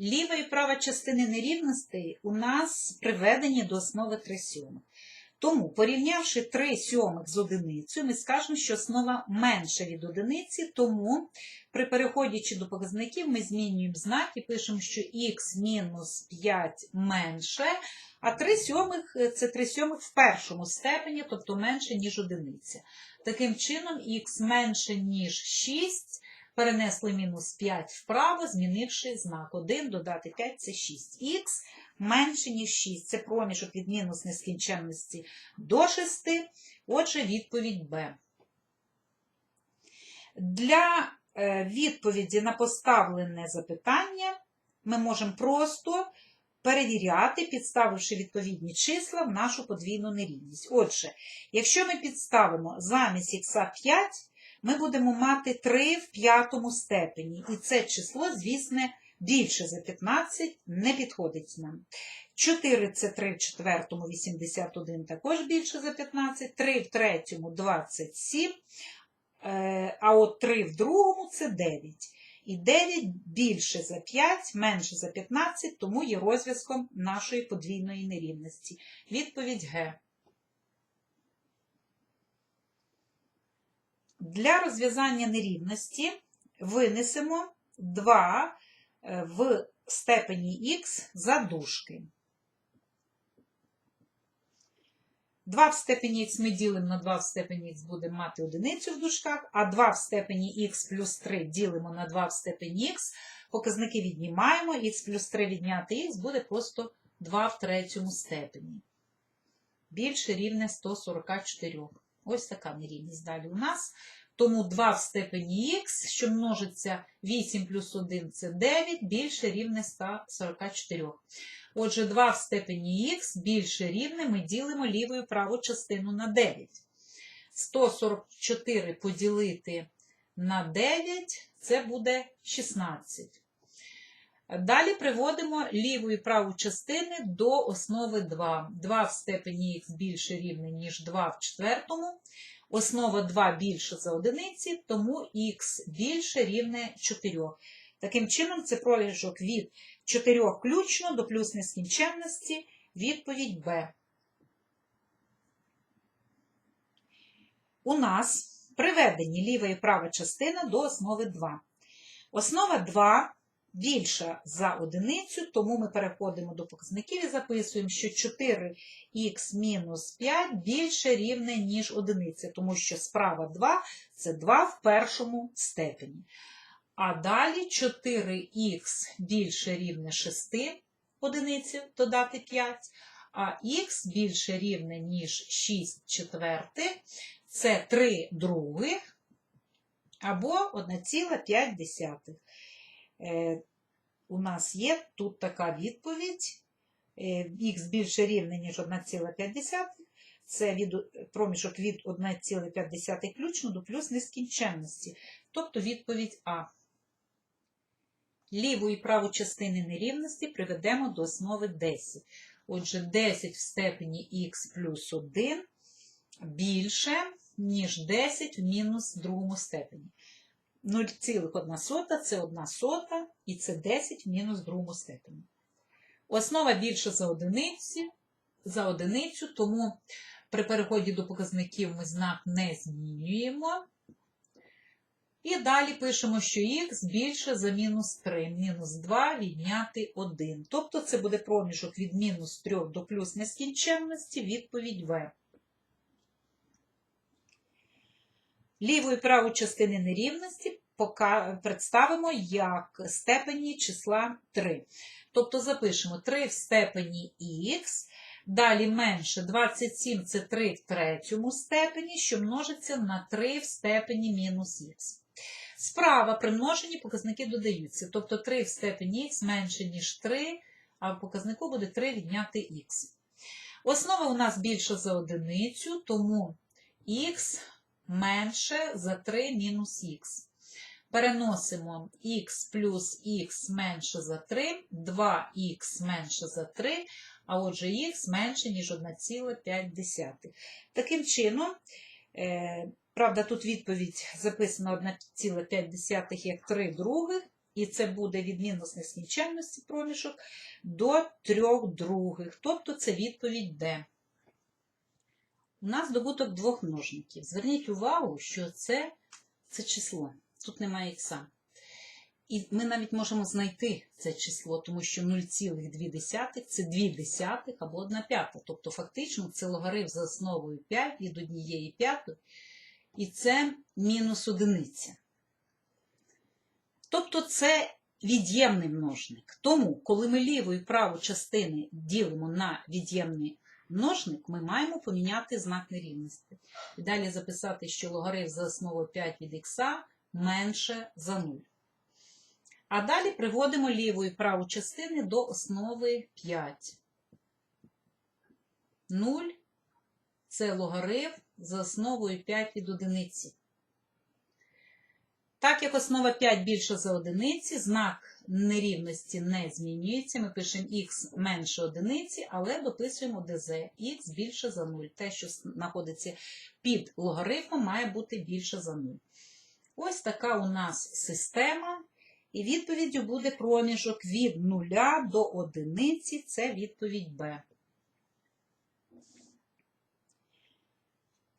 Ліва і права частини нерівностей у нас приведені до основи 3 сьомих. Тому, порівнявши 3 сьомих з одиницею, ми скажемо, що основа менша від одиниці, тому при переходячи до показників ми змінюємо знак і пишемо, що х мінус 5 менше, а 3 сьомих – це 3 сьомих в першому степені, тобто менше, ніж одиниця. Таким чином, х менше, ніж 6, перенесли мінус 5 вправо, змінивши знак 1, додати 5 – це 6. х менше, ніж 6. Це проміжок від мінус нескінченності до 6. Отже, відповідь Б. Для е, відповіді на поставлене запитання ми можемо просто перевіряти, підставивши відповідні числа в нашу подвійну нерівність. Отже, якщо ми підставимо замість х 5, ми будемо мати 3 в п'ятому степені. І це число, звісно, більше за 15 не підходить нам. 4 це 3 в четвертому, 81 також більше за 15, 3 в третьому 27, е, а от 3 в другому це 9. І 9 більше за 5, менше за 15, тому є розв'язком нашої подвійної нерівності. Відповідь Г. Для розв'язання нерівності винесемо 2 в степені х за дужки. 2 в степені х ми ділимо на 2 в степені х будемо мати одиницю в дужках, а 2 в степені х плюс 3 ділимо на 2 в степені х, показники віднімаємо, х плюс 3 відняти х буде просто 2 в третьому степені. Більше рівне 144. Ось така нерівність далі у нас. Тому 2 в степені х, що множиться 8 плюс 1 це 9, більше рівне 144. Отже, 2 в степені х більше рівне ми ділимо ліву і праву частину на 9. 144 поділити на 9 це буде 16. Далі приводимо ліву і праву частини до основи 2. 2 в степені х більше рівне, ніж 2 в четвертому. Основа 2 більше за одиниці, тому х більше рівне 4. Таким чином, це проліжок від 4 включно до плюс нескінченності. Відповідь Б. У нас приведені ліва і права частина до основи 2. Основа 2 більша за одиницю, тому ми переходимо до показників і записуємо, що 4х мінус 5 більше рівне, ніж одиниця, тому що справа 2 це 2 в першому степені. А далі 4х більше рівне 6 одиниці додати 5, а х більше рівне, ніж 6 четвертих, це 3 других або 1,5. Е, у нас є тут така відповідь. Х більше рівне, ніж 1,5. Це від, проміжок від 1,5 включно до плюс нескінченності. Тобто відповідь А. Ліву і праву частини нерівності приведемо до основи 10. Отже, 10 в степені х плюс 1 більше, ніж 10 в мінус другому степені. 0,1 це 1 сота, і це 10 в мінус другому степені. Основа більша за одиницю, за одиницю, тому при переході до показників ми знак не змінюємо. І далі пишемо, що х більше за мінус 3. Мінус 2 відняти 1. Тобто це буде проміжок від мінус 3 до плюс нескінченності, відповідь В. Ліву і праву частини нерівності представимо як степені числа 3. Тобто запишемо 3 в степені х, далі менше 27 це 3 в третьому степені, що множиться на 3 в степені мінус х. Справа при множенні показники додаються. Тобто 3 в степені х менше, ніж 3, а в показнику буде 3 відняти х. Основа у нас більша за одиницю, тому х менше за 3 мінус х. Переносимо х плюс х менше за 3, 2х менше за 3, а отже х менше, ніж 1,5. Таким чином, е, правда, тут відповідь записана 1,5 як 3 других, і це буде від мінус нескінченності проміжок до трьох других. Тобто це відповідь Д. У нас добуток двох множників. Зверніть увагу, що це, це число. Тут немає ікса. І ми навіть можемо знайти це число, тому що 0,2 це 2 десятих або 1 п'ята. Тобто, фактично, це логарифм за основою 5 від однієї п'ятої, і це мінус одиниця. Тобто, це від'ємний множник. Тому, коли ми ліву і праву частини ділимо на від'ємний множник, ми маємо поміняти знак нерівності. І далі записати, що логарифм за основою 5 від х менше за 0. А далі приводимо ліву і праву частини до основи 5. 0 це логарифм за основою 5 від одиниці. Так як основа 5 більша за одиниці, знак нерівності не змінюється. Ми пишемо х менше одиниці, але дописуємо ДЗ. х більше за 0. Те, що знаходиться під логарифмом, має бути більше за 0. Ось така у нас система. І відповіддю буде проміжок від 0 до 1, це відповідь Б.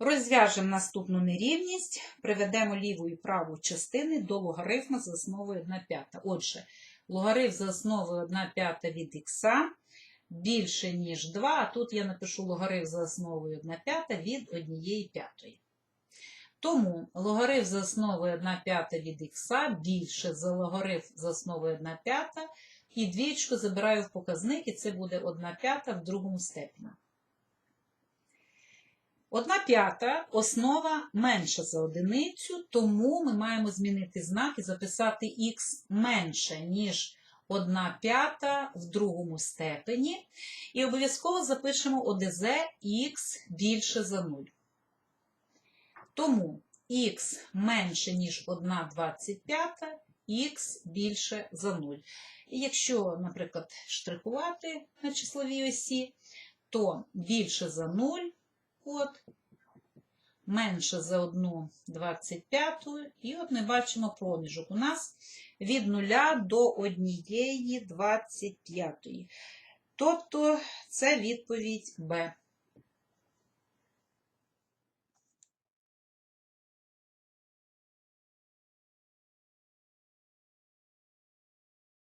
Розв'яжемо наступну нерівність, приведемо ліву і праву частини до логарифма за основою 1 п'ята. Отже, логарифм за основою 1 п'ята від х більше, ніж 2, а тут я напишу логарифм за основою 1 п'ята від 1 п'ятої. Тому логарифм за основою 1 п'ята від х більше за логарифм за основою 1 п'ята, і двічку забираю в показник, і це буде 1 п'ята в другому степені. 1 п'ята основа менша за одиницю, тому ми маємо змінити знак і записати х менше, ніж 1 п'ята в другому степені. І обов'язково запишемо ОДЗ х більше за 0. Тому х менше, ніж 1,25, х більше за 0. І якщо, наприклад, штрихувати на числовій осі, то більше за 0, от, менше за 1,25, і от ми бачимо проміжок. У нас від 0 до 1,25. Тобто це відповідь Б.